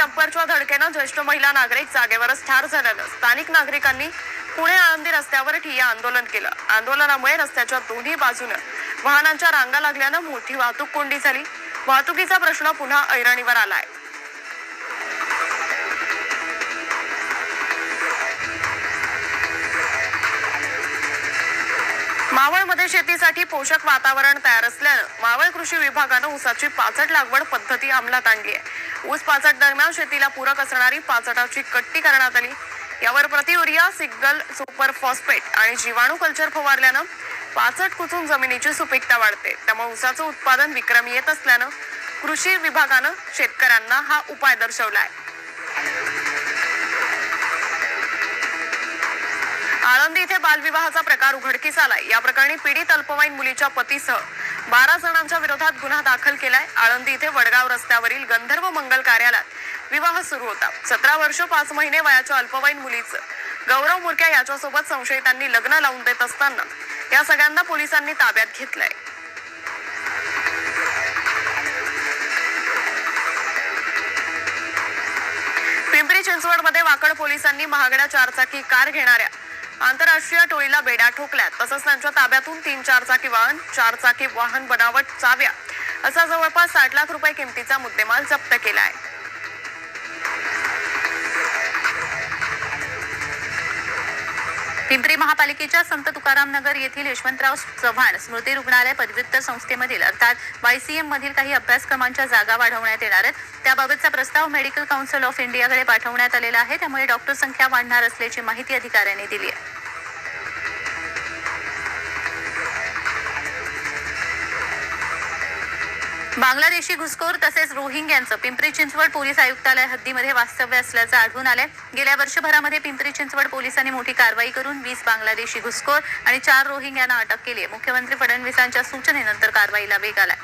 टप्परच्या धडकेनं ज्येष्ठ महिला नागरिक जागेवरच ठार झाल्यानं स्थानिक नागरिकांनी पुणे आळंदी रस्त्यावर ठिय्या आंदोलन केलं. आंदोलनामुळे रस्त्याच्या दोन्ही बाजूनं वाहनांच्या रांगा लागल्यानं मोठी वाहतूक कोंडी झाली. वाहतुकीचा प्रश्न पुन्हा ऐरणीवर आलाय. मावळमध्ये शेतीसाठी पोषक वातावरण तयार असल्यानं मावळ कृषी विभागानं ऊसाची पाचट लागवड पद्धती अंमलात आणली आहे. ऊस पाचट दरम्यान शेतीला पूरक असणारी पाचटाची कट्टी करण्यात आली. यावर प्रति युरिया सिग्गल सुपर फॉस्फेट आणि जीवाणू कल्चर फवारल्यानं पाचट कुचून जमिनीची सुपीकता वाढते. त्यामुळे ऊसाचं उत्पादन विक्रमी येत असल्यानं कृषी विभागानं शेतकऱ्यांना हा उपाय दर्शवला आहे आळंदी इथे बालविवाहाचा प्रकार उघडकीस आलाय. या प्रकरणी पीडित अल्पवयीन मुलीच्या पतीसह बारा जणांच्या विरोधात गुन्हा दाखल केलाय. आळंदी इथे वडगाव रस्त्यावरील गंधर्व मंगल कार्यालयात विवाह सुरू होता. सतरा वर्ष पाच महिने वयाच्या अल्पवयीन मुलीचं. गौरव मुरक्या याच्यासोबत संशयितांनी लग्न लावून देत असताना या सगळ्यांना पोलिसांनी ताब्यात घेतलंय. पिंपरी चिंचवडमध्ये वाकड पोलिसांनी महागड्या चारचाकी कार घेणाऱ्या आंतरराष्ट्रीय टोळीला बेड्या ठोकल्यात. तसंच त्यांच्या ताब्यातून तीन चारचाकी वाहन चारचाकी वाहन बनावट चाव्या असा जवळपास साठ लाख रुपये किमतीचा मुद्देमाल जप्त केला आहे. पिंपरी महापालिकेच्या संत तुकाराम नगर येथील यशवंतराव चव्हाण स्मृती रुग्णालय पदव्युत्तर संस्थेमधील अर्थात वायसीएम मधील काही अभ्यासक्रमांच्या जागा वाढवण्यात येणार आहेत. त्याबाबतचा प्रस्ताव मेडिकल काउन्सिल ऑफ इंडियाकडे पाठवण्यात आलेला आहे. त्यामुळे डॉक्टर संख्या वाढणार असल्याची माहिती अधिकाऱ्यांनी दिली आहे. बांगलादेशी घुसखोर तसेच रोहिंग्यांचं पिंपरी चिंचवड पोलीस आयुक्तालय हद्दीमध्ये वास्तव्य असल्याचं आढळून आलंय. गेल्या वर्षभरामध्ये पिंपरी चिंचवड पोलिसांनी मोठी कारवाई करून वीस बांगलादेशी घुसखोर आणि चार रोहिंग्यांना अटक केली आहे. मुख्यमंत्री फडणवीसांच्या सूचनेनंतर कारवाईला वेग आलाय.